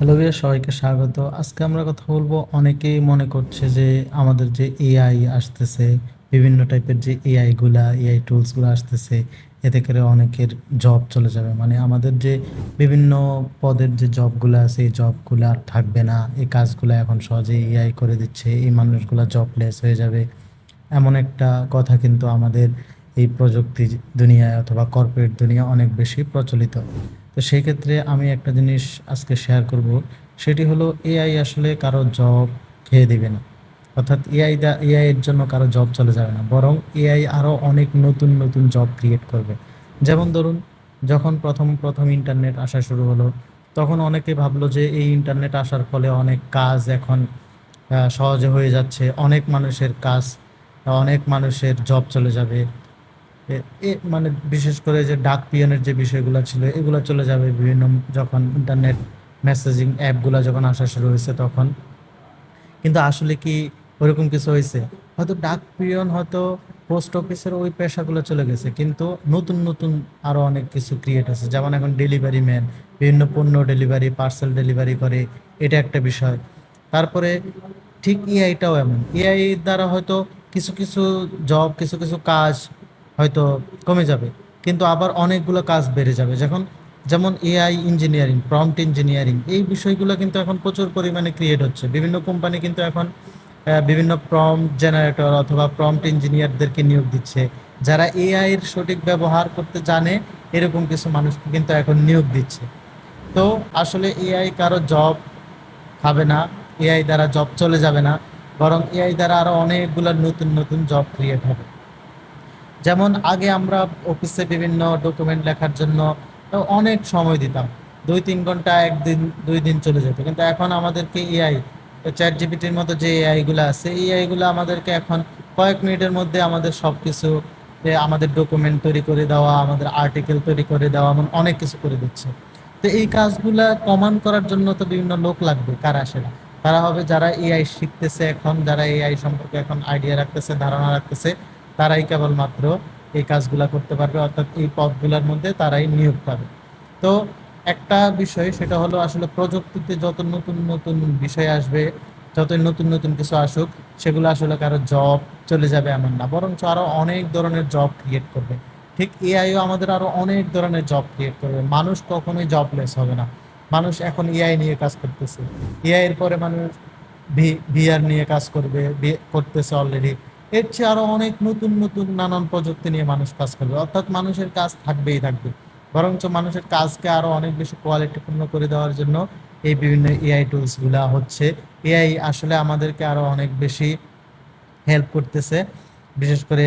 Hello ভাইয়া সবাইকে স্বাগত। আজকে আমরা কথা বলব, অনেকেই মনে করছে যে আমাদের যে এআই আসতেছে, বিভিন্ন টাইপের যে এআই গুলা এআই টুলসগুলো আসতেছে, এতে করে অনেকের জব চলে যাবে। মানে আমাদের যে বিভিন্ন পদের যে জবগুলো আছে, এই জবগুলো আর থাকবে না। এই কাজগুলো এখন সহজে এআই করে দিচ্ছে, এই মানুষগুলো জবলেস হয়ে যাবে। এমন একটা কথা কিন্তু আমাদের এই প্রযুক্তি দুনিয়ায় অথবা কর্পোরেট দুনিয়া অনেক বেশি প্রচলিত। তো সেই ক্ষেত্রে আমি একটা জিনিস আজকে শেয়ার করব। সেটি হলো এআই আসলে কারও জব খেয়ে দেবে না। অর্থাৎ এআই দা এআই এর জন্য কারও জব চলে যাবে না। বরং এআই আরও অনেক নতুন নতুন জব ক্রিয়েট করবে। যেমন ধরুন, যখন প্রথম প্রথম ইন্টারনেট আসা শুরু হলো, তখন অনেকে ভাবলো যে এই ইন্টারনেট আসার ফলে অনেক কাজ এখন সহজে হয়ে যাচ্ছে। অনেক মানুষের কাজ, অনেক মানুষের জব চলে যাবে। মানে বিশেষ করে যে ডাক পিয়নের যে বিষয়গুলো ছিল, এগুলো চলে যাবে বিভিন্ন যখন ইন্টারনেট মেসেজিং অ্যাপগুলো যখন আসা শুরু হয়েছে তখন। কিন্তু আসলে কি ওরকম কিছু হয়েছে? হয়তো ডাক পিয়ন হয়তো পোস্ট অফিসের ওই পেশাগুলো চলে গেছে, কিন্তু নতুন নতুন আরও অনেক কিছু ক্রিয়েট হয়েছে যেমন এখন ডেলিভারি ম্যান বিভিন্ন পণ্য ডেলিভারি পার্সেল ডেলিভারি করে, এটা একটা বিষয়। তারপরে ঠিক এআইটাও এমন। এআই দ্বারা হয়তো কিছু কিছু জব কিছু কিছু কাজ হয়তো কমে যাবে। কিন্তু আবার অনেকগুলো কাজ বেড়ে যাবে। যখন যেমন এআই ইঞ্জিনিয়ারিং প্রম্পট ইঞ্জিনিয়ারিং এই বিষয়গুলো কিন্তু এখন প্রচুর পরিমাণে ক্রিয়েট হচ্ছে। বিভিন্ন কোম্পানি কিন্তু এখন বিভিন্ন প্রম্পট জেনারেটর অথবা প্রম্পট ইঞ্জিনিয়ারদেরকে নিয়োগ দিচ্ছে। যারা এআই এর সঠিক ব্যবহার করতে জানে, এরকম কিছু মানুষকে কিন্তু এখন নিয়োগ দিচ্ছে। তো আসলে এআই কারও জব খাবে না এআই দ্বারা জব চলে যাবে না, বরং এআই দ্বারা আরও অনেকগুলো নতুন নতুন জব ক্রিয়েট হবে। যেমন আগে আমরা অফিসে বিভিন্ন ডকুমেন্ট লেখার জন্য অনেক সময় দিতাম। দুই, তিন ঘণ্টা, একদিন, দুই দিন চলে যেত। কিন্তু এখন আমাদেরকে এআই চ্যাট জিপিটির মতো যে এআই গুলো আছে, এই এআই গুলো আমাদেরকে এখন কয়েক মিনিটের মধ্যে আমাদের সব কিছু আমাদের ডকুমেন্ট তৈরি করে দেওয়া, আমাদের আর্টিকেল তৈরি করে দেওয়া, এমন অনেক কিছু করে দিচ্ছে। তো এই কাজগুলা কমান করার জন্য তো বিভিন্ন লোক লাগবে, কারা সেটা তারা হবে যারা এআই শিখতেছে এখন, যারা এআই সম্পর্কে এখন আইডিয়া রাখতেছে, ধারণা রাখতেছে। তারাই কেবলমাত্র এই কাজগুলা করতে পারবে, অর্থাৎ এই পদগুলোর মধ্যে তারাই নিয়োগ পাবে। তো একটা বিষয়, সেটা হলো আসলে প্রযুক্তিতে যত নতুন নতুন বিষয় আসবে যত নতুন নতুন কিছু আসুক, সেগুলো আসলে কারও জব চলে যাবে এমন না। বরঞ্চ আরও অনেক ধরনের জব ক্রিয়েট করবে। ঠিক এআইও আমাদের আরও অনেক ধরনের জব ক্রিয়েট করবে। মানুষ কখনোই জবলেস হবে না। মানুষ এখন এআই নিয়ে কাজ করতেছে। এআই এর পরে মানুষ ভিআর নিয়ে কাজ করবে করতেছে অলরেডি এর চেয়ে আরও অনেক নতুন নতুন নানান প্রযুক্তি নিয়ে মানুষ কাজ করবে। অর্থাৎ মানুষের কাজ থাকবেই থাকবে। বরঞ্চ মানুষের কাজকে আরও অনেক বেশি কোয়ালিটিপূর্ণ করে দেওয়ার জন্য এই বিভিন্ন এআই টুলসগুলা হচ্ছে। এআই আসলে আমাদেরকে আরও অনেক বেশি হেল্প করতেছে। বিশেষ করে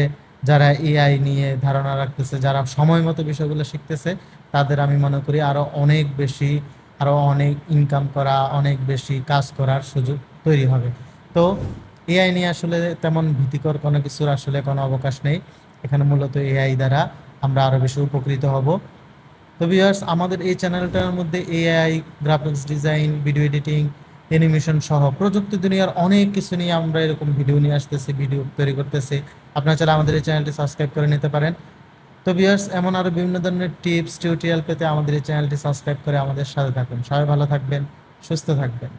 যারা এআই নিয়ে ধারণা রাখতেছে, যারা সময় মতো বিষয়গুলো শিখতেছে, তাদের আমি মনে করি আরও অনেক বেশি, আরও অনেক ইনকাম করা, অনেক বেশি কাজ করার সুযোগ তৈরি হবে। তো এআই নিয়ে আসলে তেমন ভীতিকর কোনো কিছুর আসলে কোনো অবকাশ নেই। এখানে মূলত এআই দ্বারা আমরা আরও বেশি উপকৃত হব। তো ভিউয়ার্স আমাদের এই চ্যানেলটার মধ্যে AI graphics design video editing animation সহ প্রযুক্তি দুনিয়ার অনেক কিছু নিয়ে আমরা এরকম ভিডিও নিয়ে আসতেছি ভিডিও তৈরি করতেছি। আপনারা চাইলে আমাদের এই চ্যানেলটি সাবস্ক্রাইব করে নিতে পারেন। তো ভিউয়ার্স এমন আরও বিভিন্ন ধরনের টিপস টিউটোরিয়াল পেতে আমাদের এই চ্যানেলটি সাবস্ক্রাইব করে আমাদের সাথে থাকুন। সবাই ভালো থাকবেন, সুস্থ থাকবেন।